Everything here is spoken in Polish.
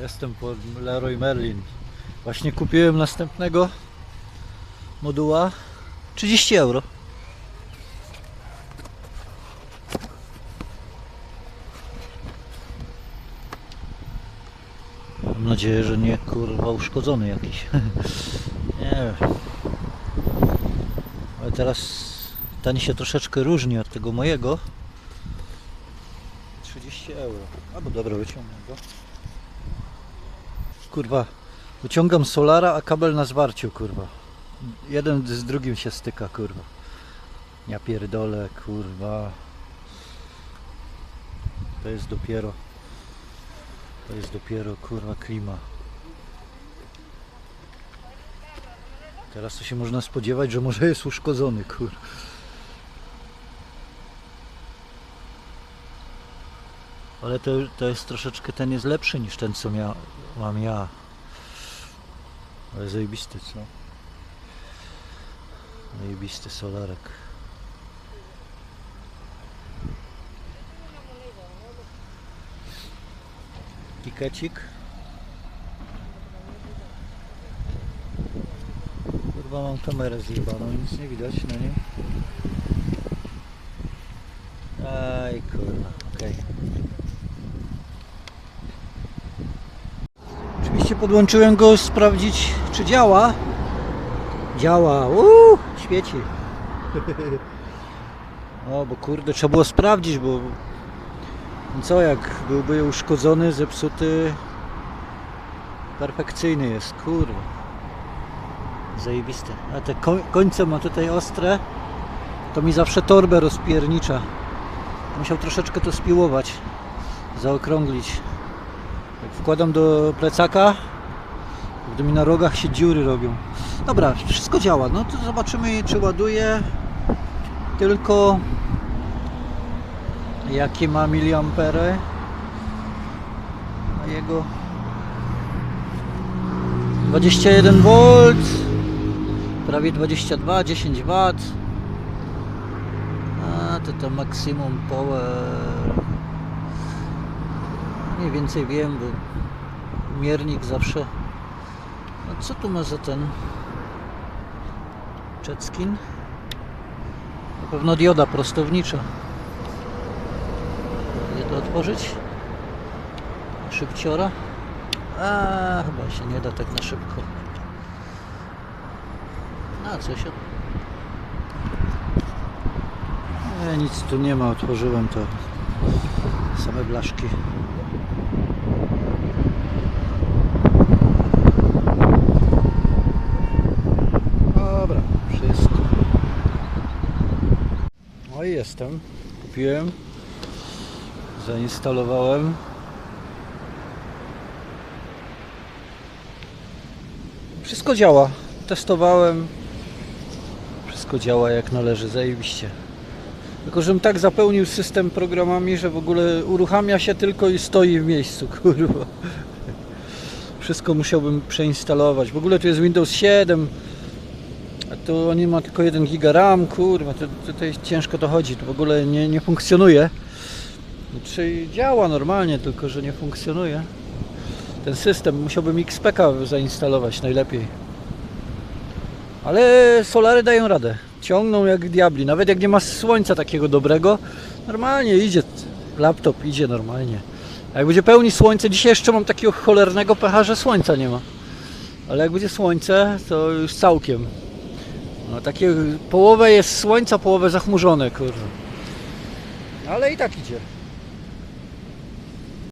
Jestem po Leroy Merlin. Właśnie kupiłem następnego moduła. 30 euro. Mam nadzieję, że nie kurwa uszkodzony jakiś. nie wiem. Ale teraz ten się troszeczkę różni od tego mojego. 30 euro. Albo dobra, wyciągnę go. Kurwa, wyciągam solara, a kabel na zwarciu, kurwa. Jeden z drugim się styka, kurwa. Ja pierdolę, kurwa. To jest dopiero. To jest dopiero, kurwa, klima. Teraz to się można spodziewać, że może jest uszkodzony, kurwa. Ale to, to jest troszeczkę, ten jest lepszy niż ten, co mia, mam ja. Ale zajebisty, co? Zajebisty solarek. Tikecik. Kurwa mam kamerę zjebaną, nic nie widać na niej. Aj kurwa, okej. Podłączyłem go sprawdzić czy działa. Działa, uuu, świeci. O, bo kurde, trzeba było sprawdzić, bo co jak byłby uszkodzony, zepsuty, perfekcyjny jest, kurwa. Zajebiste. A te koń- końce ma tutaj ostre, to mi zawsze torbę rozpiernicza. Musiał troszeczkę to spiłować, zaokrąglić. Wkładam do plecaka, gdy mi na rogach się dziury robią. Dobra, wszystko działa. No to zobaczymy, czy ładuje. Tylko jakie ma miliampery. A jego 21 V, prawie 22, 10 W. A to to maksimum power. Mniej więcej wiem, bo miernik zawsze. A co tu ma za ten Czeckin? Na pewno dioda prostownicza. Nie to otworzyć? Szybciora? A chyba się nie da tak na szybko. A co się? Nie, nic tu nie ma, otworzyłem to. Same blaszki. Dobra, wszystko. No i jestem. Kupiłem. Zainstalowałem. Wszystko działa. Testowałem. Wszystko działa jak należy, zajebiście. Tylko, żebym tak zapełnił system programami, że w ogóle uruchamia się tylko i stoi w miejscu, kurwa. Wszystko musiałbym przeinstalować. W ogóle tu jest Windows 7. A tu on ma tylko 1 giga RAM, kurwa, to, ciężko to chodzi, to w ogóle nie, nie funkcjonuje. Czy działa normalnie, tylko że nie funkcjonuje. Ten system musiałbym XPK zainstalować najlepiej. Ale solary dają radę. Ciągną jak diabli. Nawet jak nie ma słońca takiego dobrego, normalnie idzie. Laptop idzie normalnie. A jak będzie pełni słońce, dzisiaj jeszcze mam takiego cholernego pecha, że słońca nie ma. Ale jak będzie słońce, to już całkiem. No takie połowę jest słońca, połowę zachmurzone, kurwa. Ale i tak idzie.